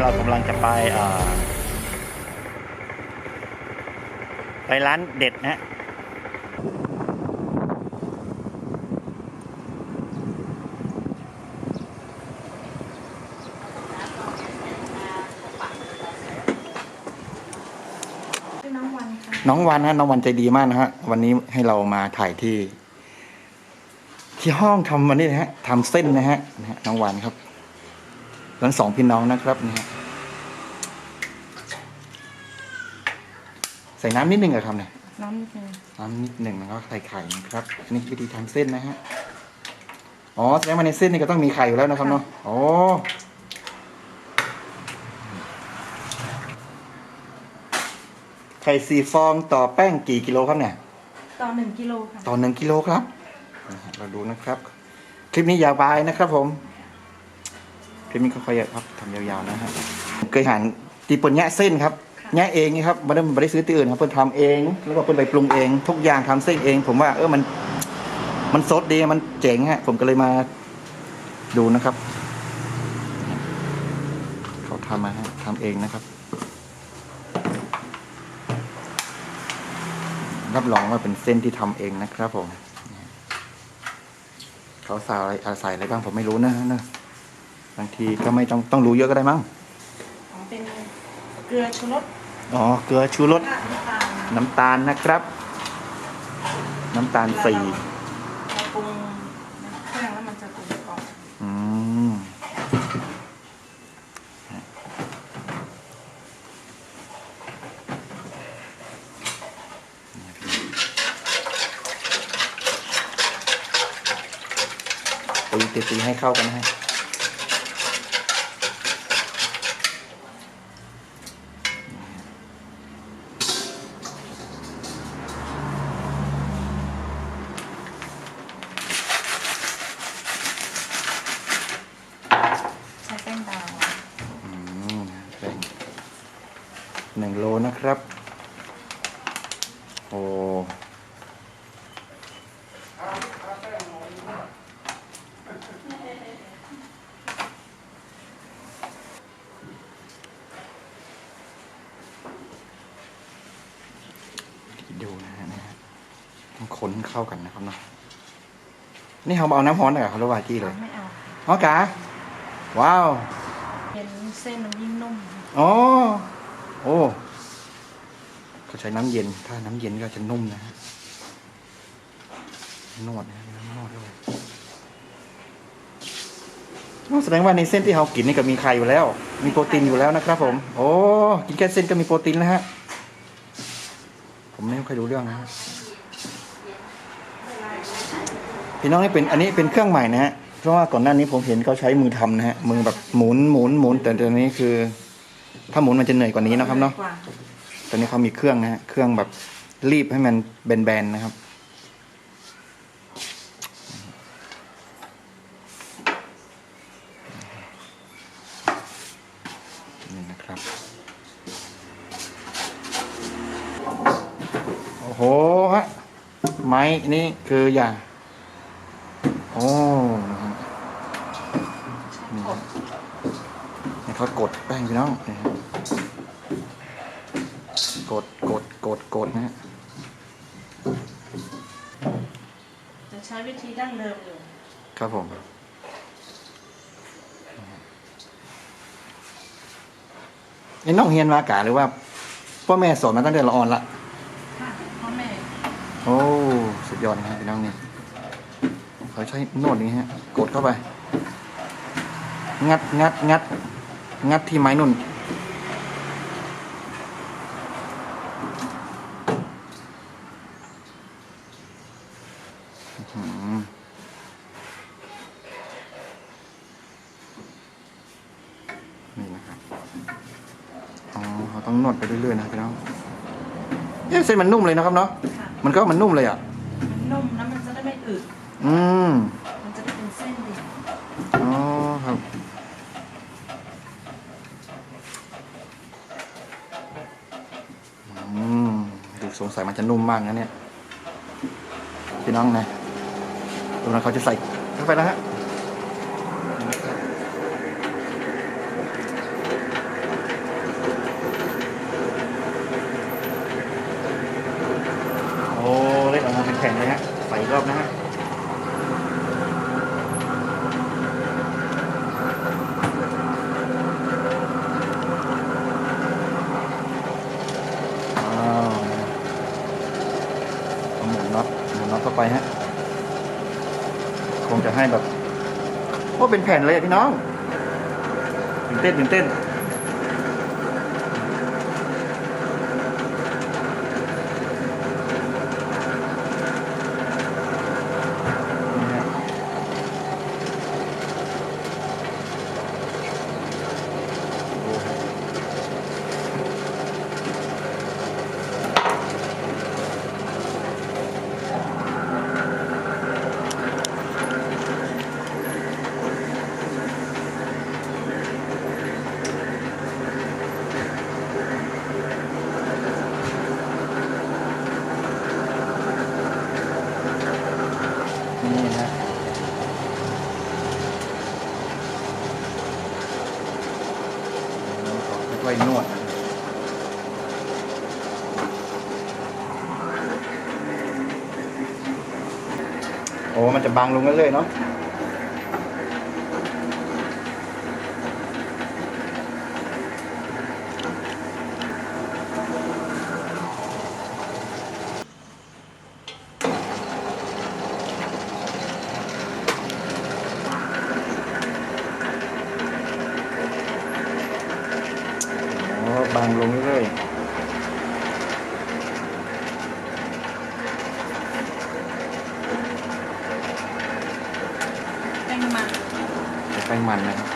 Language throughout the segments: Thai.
เรากำลังจะไปเอ่อไปร้านเด็ดนะฮะชื่อน้องวันค่ะน้องวันนะน้องวันใจดีมากนะฮะวันนี้ให้เรามาถ่ายที่ ที่ห้องทำวันนี้นะฮะทำเส้นนะฮะนะฮะน้องวันครับ ทั้งสองพี่น้องนะครับนะฮะใส่น้ำนิดนึงอะครับเนี่ยน้องนิดนึงน้ำนิดหนึ่งแล้วก็ใส่ไข่นะครับอันนี้วิธีทำเส้นนะฮะอ๋อแสดงว่าในเส้นนี่ก็ต้องมีไข่อยู่แล้วนะครับเนาะอ๋อไข่สี่ฟองต่อแป้งกี่กิโลครับเนี่ย ต่อหนึ่งกิโลค่ะ ต่อหนึ่งกิโลครับนะฮะเราดูนะครับ คลิปนี้ยาวไปนะครับผม คลิปนี้ค่อยๆครับทำยาวๆนะฮะเคยหันตีปนแยะเส้นครับแยะเองนี่ครับไม่ได้ไม่ได้ซื้อที่อื่นครับเพิ่นทำเองแล้วก็เพิ่นไปปรุงเอง ทุกอย่างทำเส้นเอง ผมว่าเออมัน มันสดดีมันเจ๋งฮะผมก็เลยมาดูนะครับ เขาทำมาฮะทำเองนะครับ รับรองว่าเป็นเส้นที่ทำเองนะครับผม เขาใส่อะไรอะไรใส่อะไรบ้างผมไม่รู้นะนะบางทีก็ไม่ต้องต้องรู้เยอะก็ได้มั้งอ๋อเป็นเกลือชูรสอ๋อเกลือชูรสน้ำตาลน้ำตาลนะครับ น้ำตาลสี่ เราปรุงเครื่องแล้วมันจะปรุงก่อนอืมตีตีตีให้เข้ากันนะฮะ ใช้แป้งดาว อืมแป้งหนึ่งโลนะครับ โอ้ดูนะฮะนะฮะต้องคน เข้ากันนะครับเนาะนี่เขาเอาน้ำร้อนเหรอเขาเรียกว่าจี้เลยไม่เอาอ๋อกาว้าวเห็นเส้นมันยิ่งนุ่มอ๋อโอ้เขาใช้น้ำเย็น ถ้าน้ำเย็นก็จะนุ่มนะฮะนวดนะน้ำนวดด้วยอ๋อแสดงว่าในเส้นที่เรากินนี่ก็มีไข่อยู่แล้ว มีโปรตีนอยู่แล้วนะครับ ผม โอ้ กินแค่เส้นก็มีโปรตีนแล้วฮะ ผมไม่ค่อยรู้เรื่องนะฮะ พี่น้องนี่เป็นอันนี้เป็นเครื่องใหม่นะฮะเพราะว่าก่อนหน้านี้ผมเห็นเขาใช้มือทำนะฮะมือแบบหมุนหมุนหมุนแต่ตอนนี้คือ ถ้าหมุนมันจะเหนื่อยกว่านี้นะครับเนาะตอนนี้เขามีเครื่องนะฮะเครื่องแบบรีบให้มันแบนๆนะครับนี่นะครับ โอ้โหฮะไม้นี่คืออย่าง โอ้นะฮะนี่ครับนี่เขากดแป้งพี่น้องนี่ฮะกดกดกดกดนะฮะจะใช้วิธีดั้งเดิมอยู่ครับผมนี่น้องเฮียนมากาหรือว่าพ่อแม่สอนมาตั้งแต่ละอ่อนละค่ะพ่อแม่ โอ้ สุดยอดนะฮะพี่น้องนี่ เขาใช้นวดนี้ฮะ กดเข้าไป งัดงัดงัด งัดที่ไม้นุ่น นี่นะครับ อ๋อเขาต้องนวดไปเรื่อยๆนะพี่น้องเอ๊ะเส้นมันนุ่มเลยนะครับเนาะค่ะมันก็มันนุ่มเลยอะ มันนุ่มแล้วมันจะได้ไม่ อืมมันจะเป็นเส้นดีอ๋อครับ อืมดูสงสัยมันจะนุ่มมากนะเนี่ย พี่น้องนะตรงนั้นเขาจะใส่เข้าไปแล้วฮะ รอบนะฮะว้าวเอาหมุนน็อตหมุนน็อตเข้าไปฮะ คงจะให้แบบโอ้เป็น แผ่นเลยพี่น้องตื่นเต้นตื่นเต้นฮะโอ้โหนี่ฮะ ค่อยๆนวดนะโอ้ มันจะ บางลงกันเลยเนาะ โอ้ บางลงเรื่อย แป้งมัน ๆจะไปมันนะครับ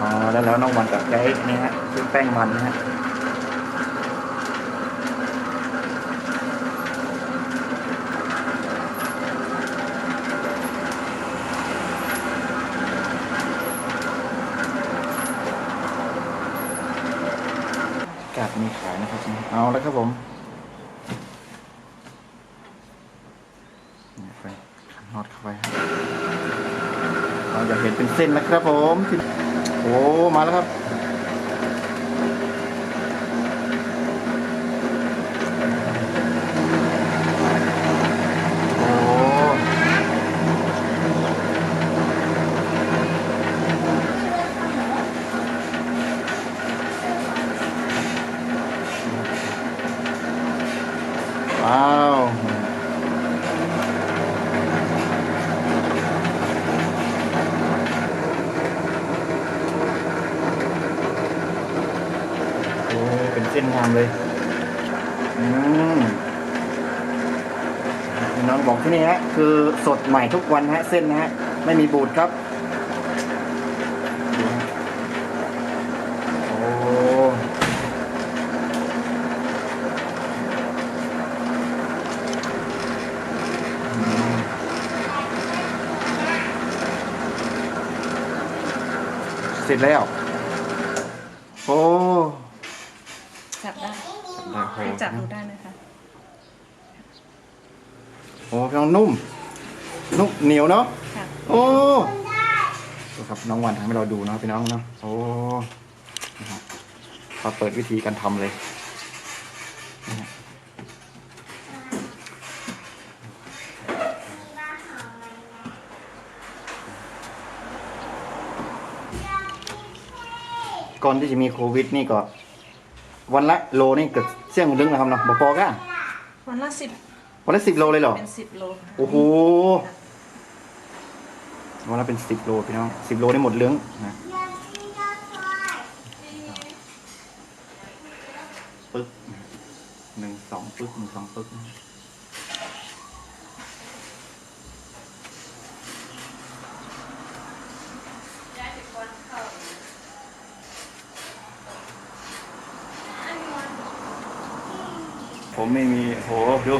อ๋อ แล้วน้องวันกับใช้นี่ฮะคือแป้งมันนะฮะกาดมีขายนะครับ เอาแล้วครับผมนี่ไปขันน็อตเข้าไปเราจะเห็นเป็นเส้นนะครับผมที่ โอ้ มาแล้วครับ โอ้ว้าว โอ้เป็นเส้นงามเลย อืมพี่น้องบอกที่นี่ฮะ คือ สดใหม่ทุกวันฮะเส้นนะฮะไม่มีบูดครับดูฮะโอ้อืมเสร็จแล้ว โอ้จับได้โอ้โหจับดูได้นะคะ โอ้พี่น้องนุ่ม นุ่มเหนียวเนาะค่ะโอ้ดูครับน้องวันทำให้เราดูเนาะพี่น้องเนาะโอ้นะครับมาเปิดวิธีการทำเลยนี่ฮะก่อนที่จะมีโควิดนี่ก็ วันละโลนี่เกิดเสี่ยงลึงนะครับเนาะบอปอก้าวันละสิบวันละสิบโลเลยเหรอเป็นสิบโลค่ะโอ้โห วันละเป็นสิบโลพี่น้องสิบโลนี่หมดเรื่องนะปึ๊กหนึ่งสองปึ๊กหนึ่งสองปึ๊กผมไม่มีโหดู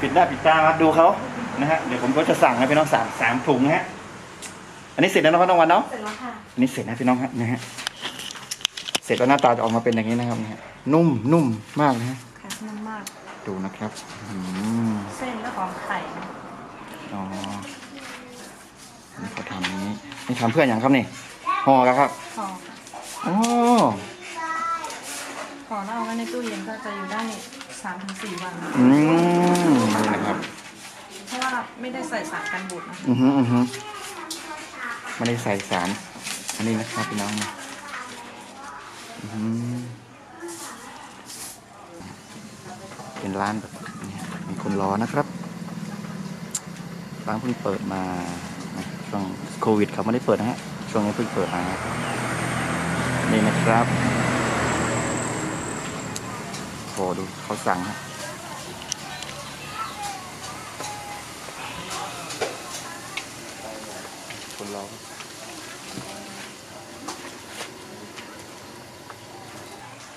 ปิดหน้าปิดตามาดูเขา นะฮะเดี๋ยวผมก็จะสั่งให้พี่น้องสามสามถุงนะฮะอันนี้เสร็จแล้วนะครับน้องวันเนาะเสร็จแล้วค่ะอันนี้เสร็จนะพี่น้องฮะนะฮะเสร็จแล้วหน้าตาจะออกมาเป็นอย่างนี้นะครับนะฮะนุ่มนุ่มมากนะฮะค่ะนุ่มมากดูนะครับอืมเส้นก็ของไข่นะอ๋อนี่เขาทำอย่างนี้นี่ทำเพื่ออย่างครับนี่ห่อแล้วครับห่ออ๋อห่อแล้วเอาไว้ในตู้เย็นก็จะอยู่ได้สามถึงสี่วันอืมนี่นะครับเพราะว่า ไม่ได้ใส่สารกันบูดนะคะอือฮึอือฮึไม่ได้ใส่สาร อันนี้นะครับพี่น้องอือฮึเป็นร้านแบบนี้มีคนรอนะครับ ร้านเพิ่งเปิดมานะช่วงโควิดเขาไม่ได้เปิดนะฮะ ช่วงนี้เพิ่งเปิดมานี่นะครับโหดูเขาสั่งฮะ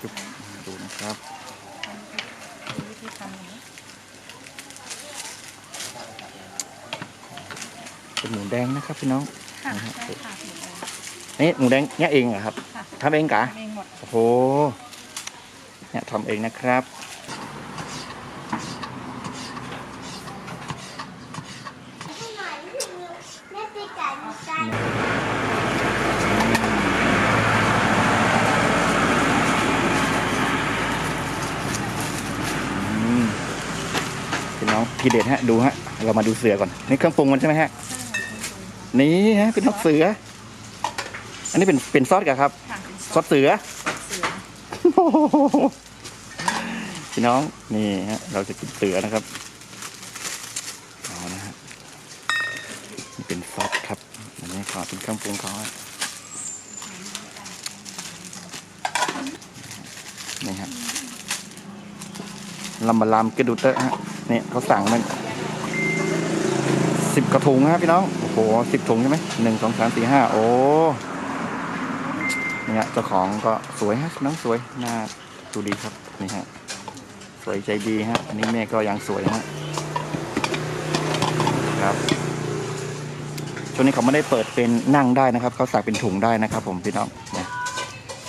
จุ๊บดูนะครับดูวิธีทำอย่างนี้เป็นหมูแดงนะครับพี่น้องค่ะนะฮะใช่ค่ะหมูแดงนี่หมูแดงเนี่ยเองเหรอครับค่ะทำเองกะทำเองหมดโอ้โหเนี่ยทำเองนะครับ ให้หน่อยนี่คือแม่ตีไก่มีไก่ อืมพี่น้องที เด็ดฮะดูฮะเรามาดูเสือก่อนนี่เครื่องปรุงมันใช่ไหมฮะนี่ฮะเป็นนกเสือ อันนี้เป็นเป็นซอสกับครับค่ะเป็นซอสเสือเสือพี่น้องนี่ฮะเราจะกินเสือนะครับเอานะฮะนี่เป็นซอสครับอันนี้ขอเป็นเครื่องปรุงเขาฮะนี่ครับลำบะลามกระดูเตอร์ฮะ นี่เขาสั่งมันสิบกระถุงฮะพี่น้อง โอ้โหสิบถุงใช่ไหมหนึ่งสองสามสี่ห้าโอ้เนี่ยเจ้าของก็สวยฮะน้องสวยหน้าดูดีครับนี่ฮะสวยใจดีฮะอันนี้แม่ก็ยังสวยฮะครับช่วงนี้เขาไม่ได้เปิดเป็นนั่งได้นะครับเขาสั่งเป็นถุงได้นะครับ ผมพี่น้องเนี่ย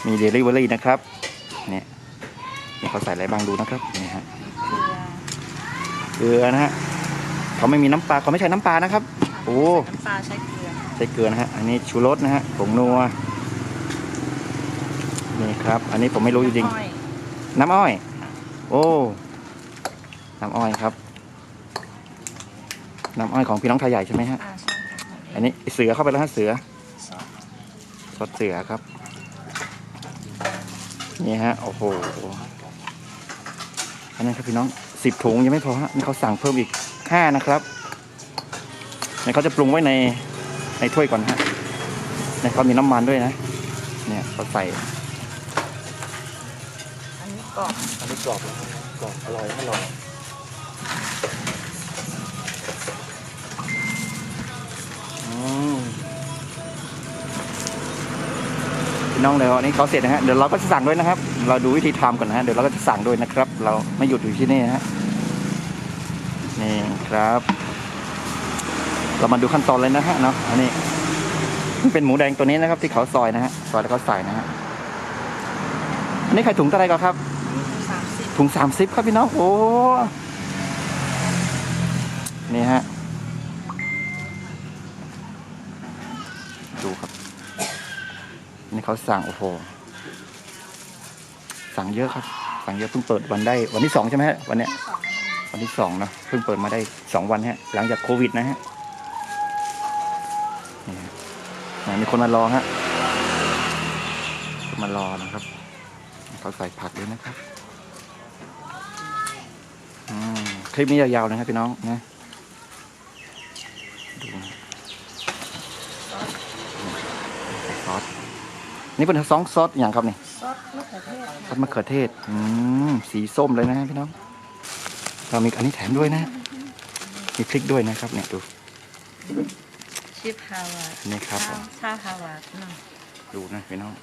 มีเดลิเวอรี่นะครับเนี่ยนี่เขาใส่อะไรบ้างดูนะครับนี่ฮะ เกลือเกลือนะฮะเขาไม่มีน้ำปลาเขาไม่ใช้น้ำปลานะครับ โอ้น้ำปลาใช้เกลือใช้เกลือนะฮะอันนี้ชูรสนะฮะผงนัวนี่ครับ อันนี้ผมไม่รู้จริงน้ำอ้อยๆน้ำอ้อย โอ้น้ำอ้อยครับ น้ำอ้อยของพี่น้องไทยใหญ่ใช่ไหมฮะอ่าใช่ค่ะอันนี้เสือเข้าไปแล้วฮะเสือซอสซอสเสือครับนี่ฮะโอ้โหอันนั้นครับพี่น้อง สิบถุงยังไม่พอฮะนี่เขาสั่งเพิ่มอีกห้านะครับเนี่ยเขาจะปรุงไว้ในในถ้วยก่อนฮะเนี่ยเขามีน้ำมันด้วยนะ เนี่ยเขาใส่อันนี้กรอบอันนี้กรอบกรอบอร่อยอร่อย พี่น้องเดี๋ยวอันนี้เขาเสร็จนะฮะเดี๋ยวเราก็จะสั่งด้วยนะครับ เราดูวิธีทำก่อนนะฮะเดี๋ยวเราก็จะสั่งด้วยนะครับ เราไม่หยุดอยู่ที่นี่นะฮะนี่ครับ เรามาดูขั้นตอนเลยนะฮะเนาะอันนี้เป็นหมูแดงตัวนี้นะครับ ที่เขาซอยนะฮะซอยแล้วเขาใส่นะฮะอันนี้ไข่ถุงเท่าไหรก่อนครับสามสิบถุงสามสิบครับพี่น้องโอ้นี่ฮะ ดูครับ นี่ เขาสั่งโอ้โหสั่งเยอะครับ สั่งเยอะเพิ่งเปิดวันได้วันที่สองใช่ไหมฮะวันเนี้ยวันที่สองนะเพิ่งเปิดมาได้สองวันฮะ หลังจากโควิดนะฮะนี่ฮะอ่ามีคนมารอฮะคนมารอนะครับเขาใส่ผักด้วยนะครับคลิปนี้ยาวๆนะครับพี่น้องนะดูนะซอส นี่เป็นซองซอสอย่างครับนี่ซอสมะเขือเทศซอสมะเขือเทศอืมสีส้มเลยนะฮะพี่น้อง เรามีอันนี้แถมด้วยนะ มีพริกด้วยนะครับ เนี่ยดูชิปฮาวาดนี่ครับผมชาฮาวาดหน่อยดูนะพี่น้อง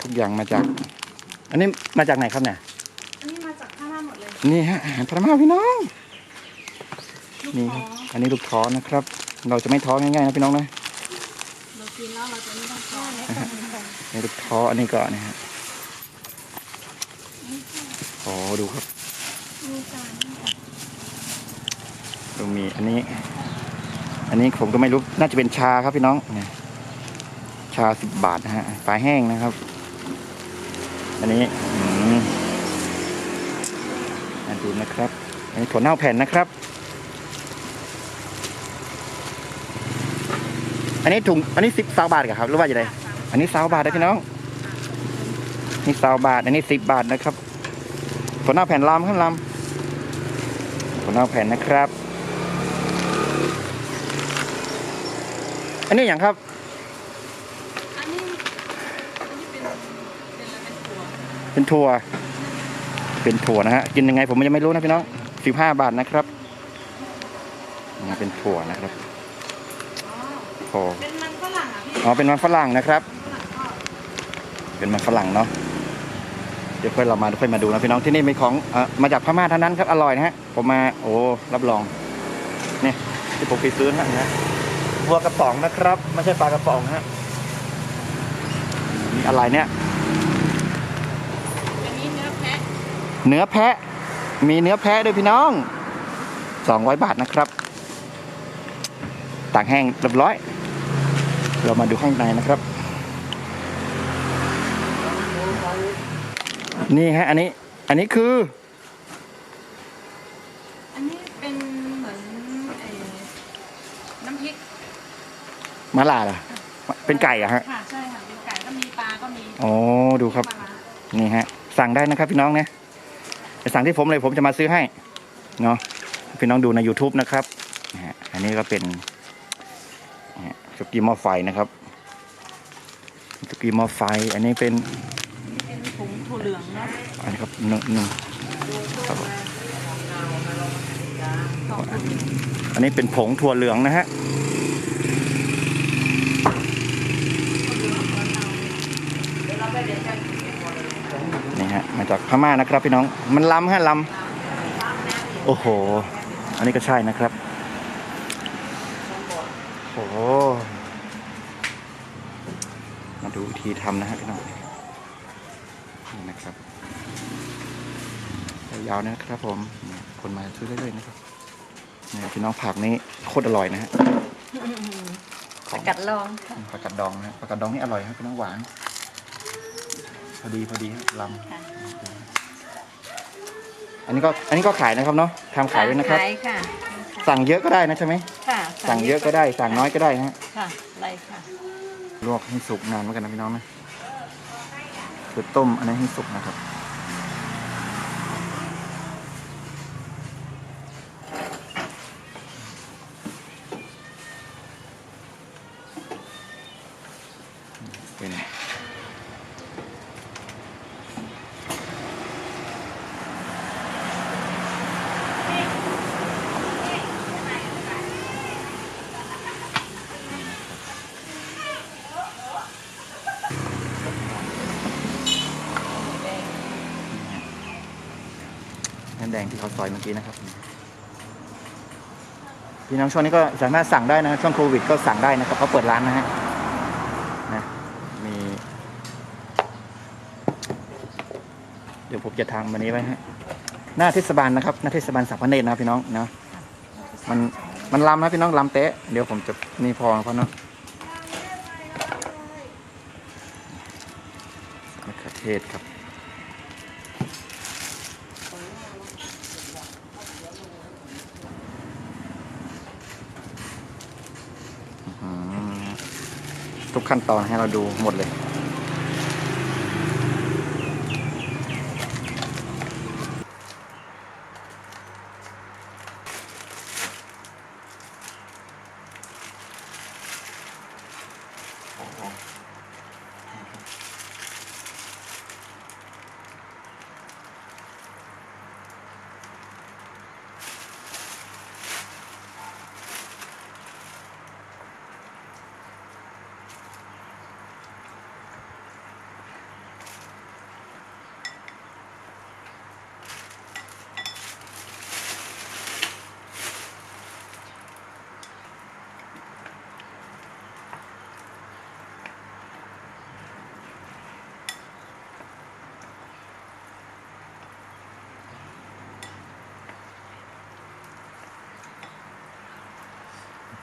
ทุกอย่างมาจาก อันนี้มาจากไหนครับเนี่ยนี่ฮะอาหารพม่าพี่น้องลูกนี่คคอรับอันนี้ลูกท้อนะครับ เราจะไม่ท้อง่ายๆนะพี่น้องนะ เรากินแล้วเรา จะไม่ต้องท้อนี่ลูกท้ออันนี้ก็นะฮะโอ้ดูครับดูมีอันนี้ อันนี้ผมก็ไม่รู้น่าจะเป็นชาครับพี่น้องเนี่ยชาสิบบาทนะฮะปลาแห้งนะครับ อันนี้อืมอะดูนะครับ อันนี้ถั่วเน่าแผ่นนะครับ อันนี้ถุงอันนี้สิบสาบาทเหรอครับหรือว่าอย่างไร อันนี้สาบาทนะพี่น้อง นี่สาบาท อันนี้สิบบาทนะครับถั่วเน่าแผ่นลำครับลำถั่วเน่าแผ่นนะครับ อันนี้อย่างครับ อันนี้อันนี้เป็นเป็นอะไรเป็นถั่วเป็นถั่ว เป็นถั่วนะฮะ กินยังไงผมยังไม่รู้นะพี่น้องสิบห้าบาทนะครับนี่เป็นถั่วนะครับอ๋อโอ้เป็นมันฝรั่งอะพี่อ๋อ เป็นมันฝรั่งนะครับฝรั่งก็ เป็นมันฝรั่งเนาะเดี๋ยวค่อยเรามาค่อยมาดูนะพี่น้องที่นี่เป็นของเอ่อมาจากพม่าเท่านั้นครับอร่อยนะฮะผมมาโอ้รับรองเนี่ยที่ผมไปซื้อนะฮะวัวกระป๋องนะครับไม่ใช่ปลากระป๋องนะฮะนี่อะไรเนี่ยอันนี้เนื้อแพะเนื้อแพะ มีเนื้อแพะด้วยพี่น้องสองร้อยบาทนะครับตากแห้งเรียบร้อย เรามาดูข้างในนะครับ นี่ฮะอันนี้ อันนี้คือ อันนี้เป็นเหมือนเอ่อน้ำพริกมะลาเหรอเป็นไก่เหรอะฮะ ค่ะใช่ค่ะเป็นไก่ก็มีปลาก็มีโอ้ดูครับ ปลาร้านี่ฮะ สั่งได้นะครับพี่น้องนะจะสั่งที่ผมเลยผมจะมาซื้อให้ เนาะพี่น้องดูใน YouTube นะครับนะฮะอันนี้ก็เป็นนะฮะสุกี้หม้อไฟนะครับสุกี้หม้อไฟ อันนี้เป็นเป็นผงถั่วเหลือง อันนี้ครับหนึ่งหนึ่งครับอันนี้เป็นผงถั่วเหลืองนะฮะนี่ฮะมาจากพม่านะครับพี่น้องมันล้ำฮะล้ำโอ้โห อันนี้ก็ใช่นะครับโอ้มาดูวิธีทำนะฮะพี่น้อง ครับยาวๆนะครับผมนี่คนมาซื้อเรื่อยๆนะครับนี่พี่น้องผักนี่โคตรอร่อยนะฮะสกัดลองค่ะผักกัดดองนะฮะผักกัดดองนี่อร่อยครับพี่น้องหวาน พอดีพอดีฮะลำอันนี้ก็อันนี้ก็ขายนะครับเนาะทำขายด้วยนะครับขายค่ะ สั่งเยอะก็ได้นะใช่ไหมค่ะ สั่งเยอะก็ได้ สั่งน้อยก็ได้ฮะค่ะไรค่ะ ลวกให้สุกนานเหมือนกันนะพี่น้องนะ คือต้มอันนี้ให้สุกนะครับ เป็น นแดงที่เขาซอยเมื่อกี้นะครับพี่น้องช่วงนี้ก็สามารถสั่งได้นะช่วงโควิดก็สั่งได้นะครับเขาเปิดร้านนะฮะนะมีเดี๋ยวผมจะทำวันนี้ไว้ฮะหน้าเทศบาลนะครับ หน้าเทศบาลสัมพันธ์นะครับพี่น้องเนาะมันมันลำนะพี่น้องลำเตะเดี๋ยวผมจะนี่พอเพราะเนาะมะเขือเทศครับ ทุกขั้นตอนให้เราดูหมดเลย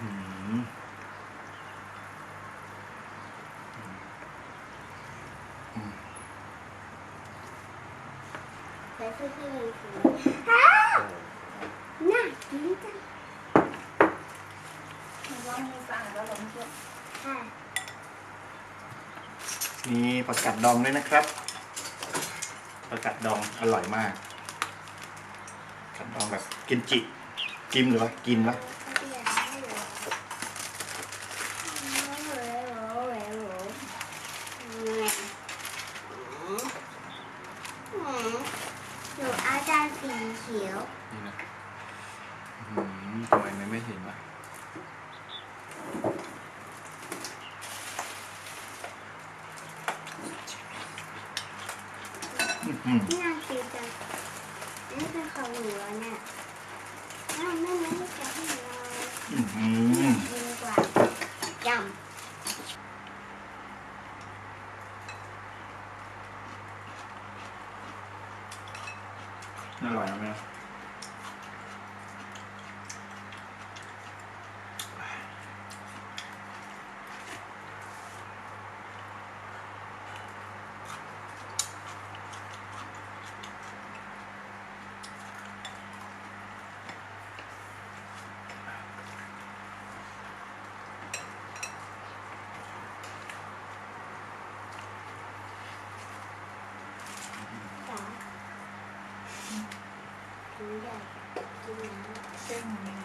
อืมใส่ตู้ที่มีสีอ้าน่ากินจังมันว่ามือสะอาดแล้วเหรอเมื่อค่ะมีประกาศดองด้วยนะครับประกาศดองอร่อยมากประกาศดองแบบกินจิ กิมหรือว่ากินวะ เปลี่ยนให้เหรอโอ้โหโอ้โหโอ้โหอืมหนูเอาจาน สีเขียว นี่นะอืมทำไมไม่เห็นวะอื้อหือนี่น่ากินจังอันนี้เป็นของหนูแล้วเนี่ยอ้าวแม่ไม่ได้แกะให้หนูเลย อื้อหือ กินกว่ายำ อร่อยนะแม่ ห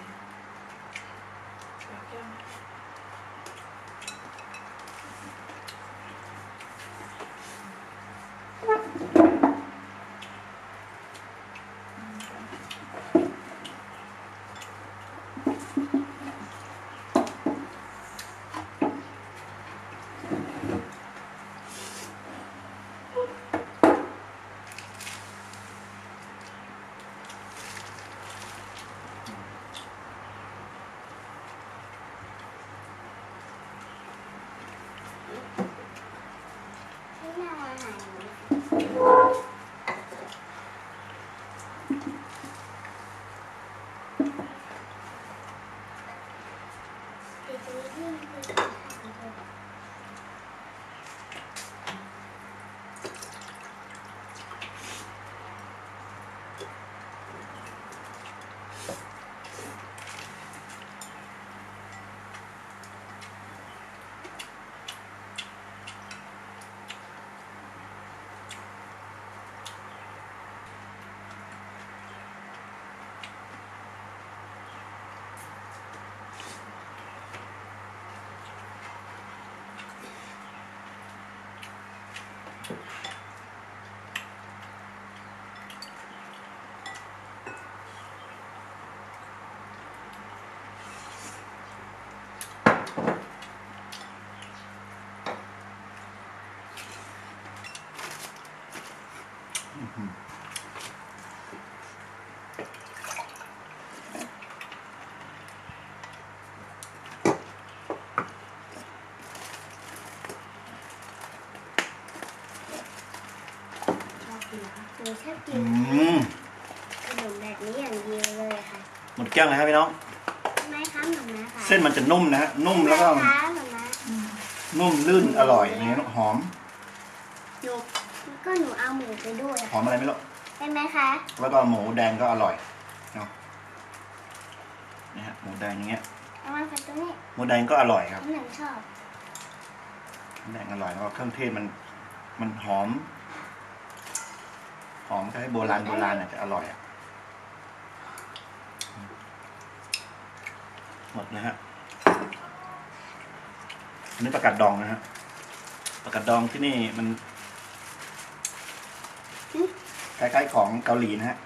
นูชอบกิอืนมขนมแบบนี้อย่างเดียวเลยค่ะหมดแก้วเลยครับพี่น้องทำไมคะหนูนะคะเส้นมันจะนุ่มนะฮะนุ่มแล้วก็ทำไมคะหนูนะนุ่มลื่นอร่อยอย่างเงี้ยหอมหนูก็หนูเอาหมูไปด้วยหอมอะไรไม่รู้เป็นไหมคะแล้วก็หมูแดงก็อร่อยเนาะนี่ฮะหมูแดงอย่างเงี้ยเอามาใส่ตรงนี้หมูแดงก็อร่อยครับ น้ำหนึ่งชอบหมูแดงอร่อยแล้วก็เครื่องเทศมันมันหอม หอมคล้ายๆโบราณโบราณอะจะอร่อยอะหมดนะฮะอันนี้ประกาศดองนะฮะประกาศดองที่นี่มันคล้ายๆของเกาหลีนะฮะ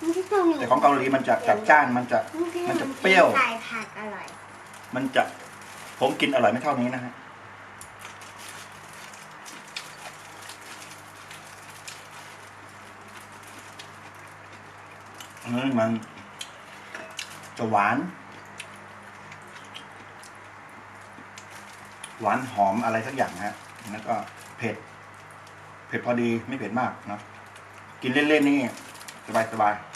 มันที่ตรงนี้แต่ของเกาหลีมันจะจัดจ้านมันจะมันจะเปรี้ยว ใส่ผักอร่อย มันจะผมกินอร่อยไม่เท่านี้นะฮะ นี่มันจะหวาน หวานหอมอะไรสักอย่างนะฮะ แล้วก็เผ็ด เผ็ดพอดีไม่เผ็ดมากเนาะกินเล่นๆนี่ สบายสบายๆ